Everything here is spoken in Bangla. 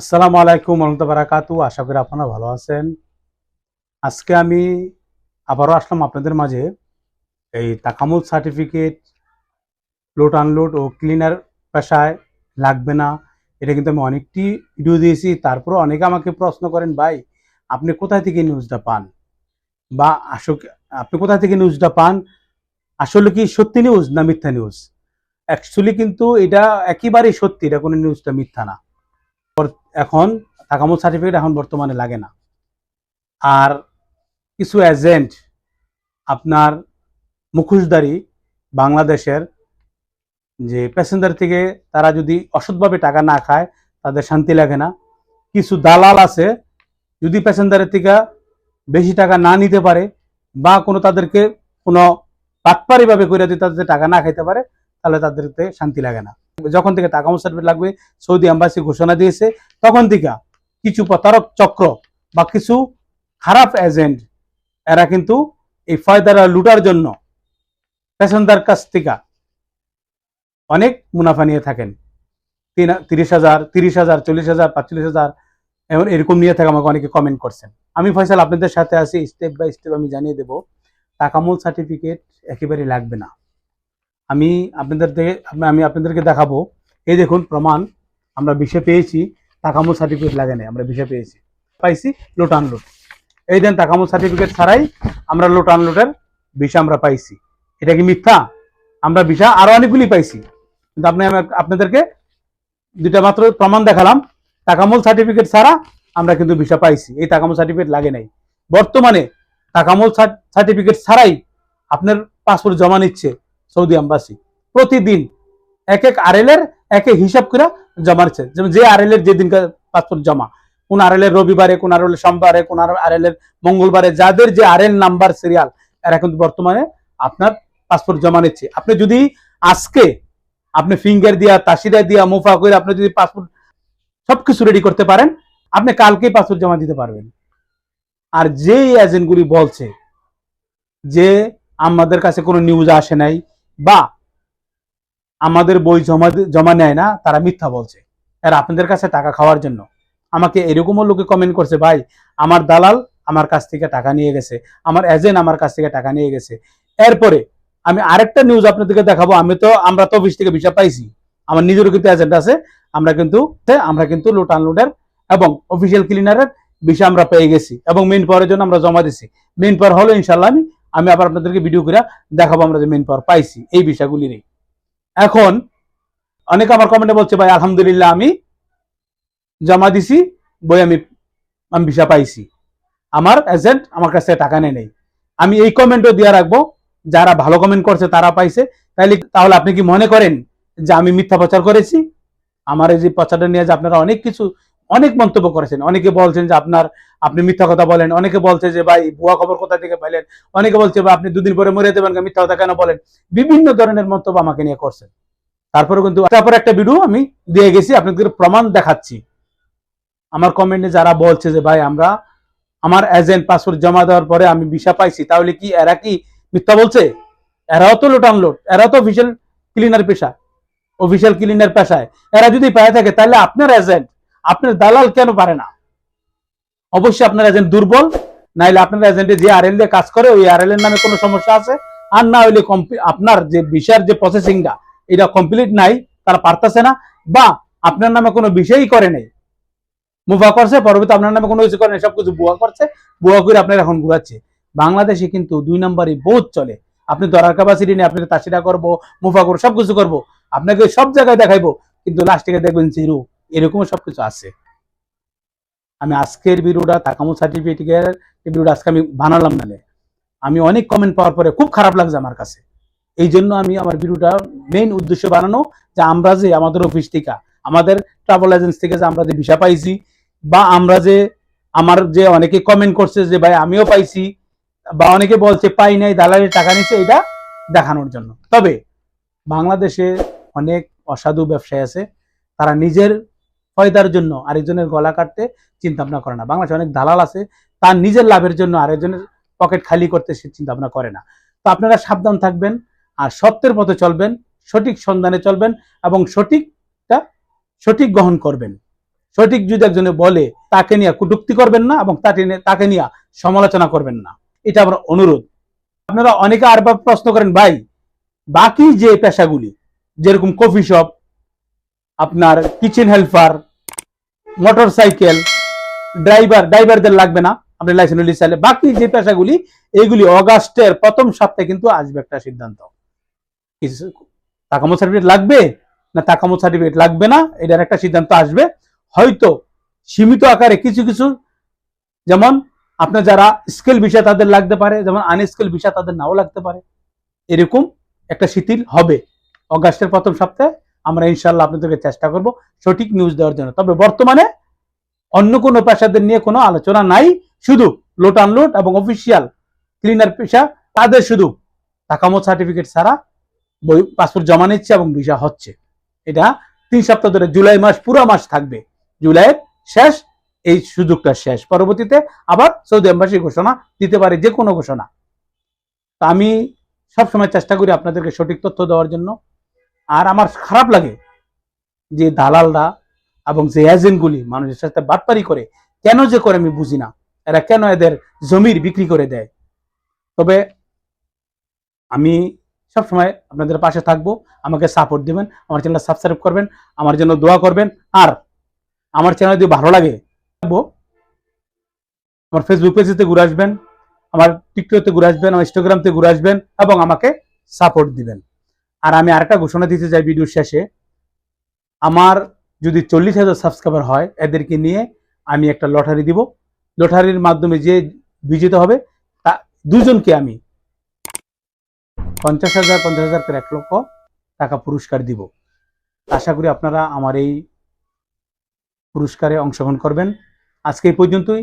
আসসালামু আলাইকুম রহমতুল্লাহ বারাকাতু আশা করি আপনারা ভালো আছেন। আজকে আমি আবারও আসলাম আপনাদের মাঝে এই তাকামুল সার্টিফিকেট, লোড আনলোড ও ক্লিনার পেশায় লাগবে না। এটা কিন্তু আমি অনেকটি ভিডিও দিয়েছি তারপরে অনেকে আমাকে প্রশ্ন করেন, ভাই, আপনি কোথায় থেকে নিউজটা পান? বা আসলে আপনি কোথায় থেকে নিউজটা পান? আসলে কি সত্যি নিউজ না মিথ্যা নিউজ? অ্যাকচুয়ালি কিন্তু এটা একেবারেই সত্যি, এটা কোনো নিউজটা মিথ্যা না। এখন তাকামুল সার্টিফিকেট এখন বর্তমানে লাগে না। আর কিছু এজেন্ট আপনার মুখোশধারী বাংলাদেশের যে প্যাসেঞ্জার থেকে তারা যদি অসৎভাবে টাকা না খায়, তাদের শান্তি লাগে না। কিছু দালাল আছে, যদি প্যাসেঞ্জারের থেকে বেশি টাকা না নিতে পারে বা কোনো তাদেরকে কোনো বাটপারিভাবে করে যদি তাদের টাকা না খাইতে পারে, তাহলে তাদেরকে শান্তি লাগে না। যখন থেকে টাকা সার্টিফিকেট লাগবে, সৌদি আম্বাসি ঘোষণা দিয়েছে, তখন থেকে কিছু প্রতারক চক্র বা কিছু খারাপ এজেন্ট এরা কিন্তু এই ফয়দারা লুটার জন্য প্যাসেঞ্জার কাছ থেকে অনেক মুনাফা নিয়ে থাকেন। তিরিশ হাজার তিরিশ হাজার, চল্লিশ হাজার, পাঁচচল্লিশ হাজার, এমন এরকম নিয়ে থাকে আমাকে অনেকে কমেন্ট করছেন। আমি ফয়সাল, আপনাদের সাথে আছি স্টেপ বাই স্টেপ আমি জানিয়ে দেব। টাকামূল সার্টিফিকেট একেবারেই লাগবে না। আমি আপনাদের থেকে, আমি আপনাদেরকে দেখাবো। এই দেখুন প্রমাণ, আমরা বিষে পেয়েছি টাকামূল সার্টিফিকেট লাগে নাই, আমরা বিষে পেয়েছি। পাইছি লোট। আনলোড এই দেন টাকামূল সার্টিফিকেট ছাড়াই আমরা লোট আনলোডের বিষা আমরা পাইছি। এটা কি মিথ্যা? আমরা বিষা আরও অনেকগুলি পাইছি। কিন্তু আপনি আপনাদেরকে দুটা মাত্র প্রমাণ দেখালাম। টাকামূল সার্টিফিকেট ছাড়া আমরা কিন্তু ভিসা পাইছি। এই টাকামূল সার্টিফিকেট লাগে নাই। বর্তমানে টাকামূল সার্টিফিকেট ছাড়াই আপনার পাসপোর্ট জমা নিচ্ছে। Saudi embassy. প্রতিদিন এক এক আরএল এর এক এক হিসাব করে জমা নিচ্ছে। যেমন যে আরএল এর যেদিন পাসপোর্ট জমা, কোন আরএল এর রবিবারে, কোন আরএল এর সোমবারে, কোন আরএল এর মঙ্গলবারে, যাদের যে আর এল নাম্বার সিরিয়াল এরা কিন্তু বর্তমানে আপনার পাসপোর্ট জমা নিচ্ছে। আপনি যদি আজকে আপনি ফিঙ্গার দিয়া, তাসিরা দিয়া, মুফা করে আপনি যদি পাসপোর্ট সবকিছু রেডি করতে পারেন, আপনি কালকেই পাসপোর্ট জমা দিতে পারবেন। আর যেই এজেন্টগুলি বলছে যে আমাদের কাছে কোনো নিউজ আসে নাই বা আমাদের বই জমা জমা নেয় না, তারা মিথ্যা বলছে। আর আপনাদের কাছে টাকা খাওয়ার জন্য। আমাকে এরকমও লোকে কমেন্ট করছে, ভাই, আমার দালাল আমার কাছ থেকে টাকা নিয়ে গেছে, আমার এজেন্ট আমার কাছ থেকে টাকা নিয়ে গেছে। এরপরে আমি আরেকটা নিউজ আপনাদেরকে দেখাবো। আমি তো, আমরা তো অফিস থেকে ভিসা পাইছি। আমার নিজেরও কিন্তু এজেন্ট আছে। আমরা কিন্তু আমরা কিন্তু লোট আনলোডের এবং অফিসিয়াল ক্লিনারের ভিসা আমরা পেয়ে গেছি এবং মেইন পাওয়ারের জন্য আমরা জমা দিছি। মেন পাওয়ার হলো ইনশাল্লাহ আমি আমি আবার আপনাদেরকে ভিডিও করে দেখাবো আমরা যে মেইন পাওয়ার পাইছি, এই বিষয়গুলি নেই এখন, অনেকে আমার কমেন্টে বলছে, ভাই, আলহামদুলিল্লাহ আমি জমা দিছি, বই আমি আমি ভিসা পাইছি। আমার এজেন্ট আমার কাছে টাকা নেই। আমি এই কমেন্টও দিয়ে রাখব, যারা ভালো কমেন্ট করছে তারা পাইছে। তাইলে, তাহলে আপনি কি মনে করেন যে আমি মিথ্যা প্রচার করেছি? আমার এই যে প্রচারটা নিয়ে যে আপনারা অনেক কিছু অনেক মন্তব্য করেছেন। অনেকে বলছেন যে আপনার, আপনি মিথ্যা কথা বলেন। অনেকে বলছে যে ভাই ভুয়া খবর কোথা থেকে পাইলেন? অনেকে বলছে, ভাই, আপনি দুদিন পরে মরে দেবেন মিথ্যা কথা কেন বলেন? বিভিন্ন ধরনের মন্তব্য আমাকে নিয়ে করছেন। তারপরে কিন্তু, তারপর একটা ভিডিও আমি দিয়ে গেছি, আপনাদের প্রমাণ দেখাচ্ছি। আমার কমেন্টে যারা বলছে যে, ভাই, আমরা, আমার এজেন্ট পাসপোর্ট জমা দেওয়ার পরে আমি ভিসা পাইছি, তাহলে কি এরা কি মিথ্যা বলছে? এরাও তো লোট আনলোড এরাও তো অফিসিয়াল ক্লিনার পেশা অফিসিয়াল ক্লিনার পেশায়। এরা যদি পায়ে থাকে, তাহলে আপনার এজেন্ট আপনার দালাল কেন পারে না? অবশ্যই আপনার এজেন্ট দুর্বল, নাইলে আপনার এজেন্টে যে আর দিয়ে কাজ করে, ওই আর এর নামে কোনো সমস্যা আছে? আর না হইলে আপনার যে বিষয়ের যে প্রসেসিংটা এটা কমপ্লিট নাই, তারা পারতেছে না, বা আপনার নামে কোনো বিষয়ই করে নেই। মুভা করছে, পরবর্তী আপনার নামে কোনো কিছু করে নেই, সবকিছু বুয়া করছে বুয়া করে আপনার এখন ঘুরাচ্ছে। বাংলাদেশে কিন্তু দুই নম্বরই বহুত চলে। আপনি দরার ক্যাপাসিটি নিয়ে আপনাকে তাসিরা করব মুফা করব, সবকিছু করব। আপনাকে সব জায়গায় দেখাইবো, কিন্তু লাস্টে দেখবেন জিরো এরকম সবকিছু আছে। আমি আজকের ভিডিওটা তাকামু সার্টিফিকেটের ভিডিওটা আজকে আমি বানালাম না আমি অনেক কমেন্ট পাওয়ার পরে খুব খারাপ লাগছে আমার কাছে। এই জন্য আমি আমার ভিডিওটা মেইন উদ্দেশ্য বানানো যে আমরা যে আমাদের অফিস থেকে, আমাদের ট্রাভেল এজেন্সি থেকে যে আমরা যে ভিসা পাইছি বা আমরা যে আমার যে অনেকে কমেন্ট করছে যে, ভাই, আমিও পাইছি। বা অনেকে বলছে, পাই নাই, দালালের টাকা নিচ্ছে এটা দেখানোর জন্য। তবে বাংলাদেশে অনেক অসাধু ব্যবসায়ী আছে। তারা নিজের ফয়দার জন্য আরেকজনের গলা কাটতে চিন্তা ভাবনা করে না। বাংলাদেশে অনেক দালাল আছে, তার নিজের লাভের জন্য আরেকজনের পকেট খালি করতে সে চিন্তা ভাবনা করে না। তো আপনারা সাবধান থাকবেন আর সত্যের পথে চলবেন, সঠিক সন্ধানে চলবেন এবং সঠিকটা সঠিক গ্রহণ করবেন। সঠিক যদি একজনে বলে, তাকে নিয়ে কটুক্তি করবেন না এবং তাকে নিয়ে তাকে নিয়ে সমালোচনা করবেন না। এটা আমার অনুরোধ। আপনারা অনেকে আর প্রশ্ন করেন, ভাই, বাকি যে পেশাগুলি, যেরকম কফি শপ আপনার kitchen helper motorcycle driver ড্রাইভারদের লাগবে না, আপনি লাইসেন্স লিস্ট চাইলে বাকি যে পেশাগুলি এইগুলি অগাস্টের প্রথম সপ্তাহে কিন্তু আসবে একটা সিদ্ধান্ত। তাকামো সার্টিফিকেট লাগবে না তাকামো সার্টিফিকেট লাগবে না? এটার একটা সিদ্ধান্ত আসবে। হয়তো সীমিত আকারে কিছু কিছু, যেমন আপনার যারা স্কেল বিষয় তাদের লাগতে পারে, যেমন আনস্কেল বিষয় তাদের নাও লাগতে পারে। এরকম একটা শিথিল হবে অগাস্টের প্রথম সপ্তাহে। আমরা ইনশাল্লাহ আপনাদেরকে চেষ্টা করব সঠিক নিউজ দেওয়ার জন্য। তবে বর্তমানে অন্য কোনো পেশাদের নিয়ে কোনো আলোচনা নাই, শুধু লোট আনলোড এবং অফিসিয়াল ক্লিনার পেশা, তাদের শুধু তাকামো সার্টিফিকেট ছাড়া বই পাসপোর্ট জমা নিচ্ছে এবং ভিসা হচ্ছে। এটা তিন সপ্তাহ ধরে জুলাই মাস, পুরো মাস থাকবে। জুলাইয়ের শেষ, এই সুযোগটা শেষ। পরবর্তীতে আবার সৌদি এম্বাসি ঘোষণা দিতে পারে যে কোনো ঘোষণা। তা আমি সবসময় চেষ্টা করি আপনাদেরকে সঠিক তথ্য দেওয়ার জন্য। আর আমার খারাপ লাগে যে দালালরা এবং যে এজেন্টগুলি মানুষের সাথে বাটপারি করে, কেন যে করে আমি বুঝি না। এরা কেন এদের জমির বিক্রি করে দেয়? তবে আমি সবসময় আপনাদের পাশে থাকব, আমাকে সাপোর্ট দিবেন, আমার চ্যানেল সাবস্ক্রাইব করবেন, আমার জন্য দোয়া করবেন। আর আমার চ্যানেল যদি ভালো লাগে আমার ফেসবুক পেজেতে ঘুরে আসবেন, আমার টিকটকে ঘুরে আসবেন, আমার ইনস্টাগ্রামতে ঘুরে আসবেন এবং আমাকে সাপোর্ট দিবেন। আর আমি আরেকটা ঘোষণা দিতে চাই ভিডিওর শেষে। আমার যদি চল্লিশ হাজার সাবস্ক্রাইবার হয়, এদেরকে নিয়ে আমি একটা লটারি দিব। লটারির মাধ্যমে যে বিজেতা হবে, তা দুজনকে আমি পঞ্চাশ হাজার পঞ্চাশ হাজার করে এক লক্ষ টাকা পুরস্কার দিব। আশা করি আপনারা আমার এই পুরস্কারে অংশগ্রহণ করবেন। আজকে এই পর্যন্তই।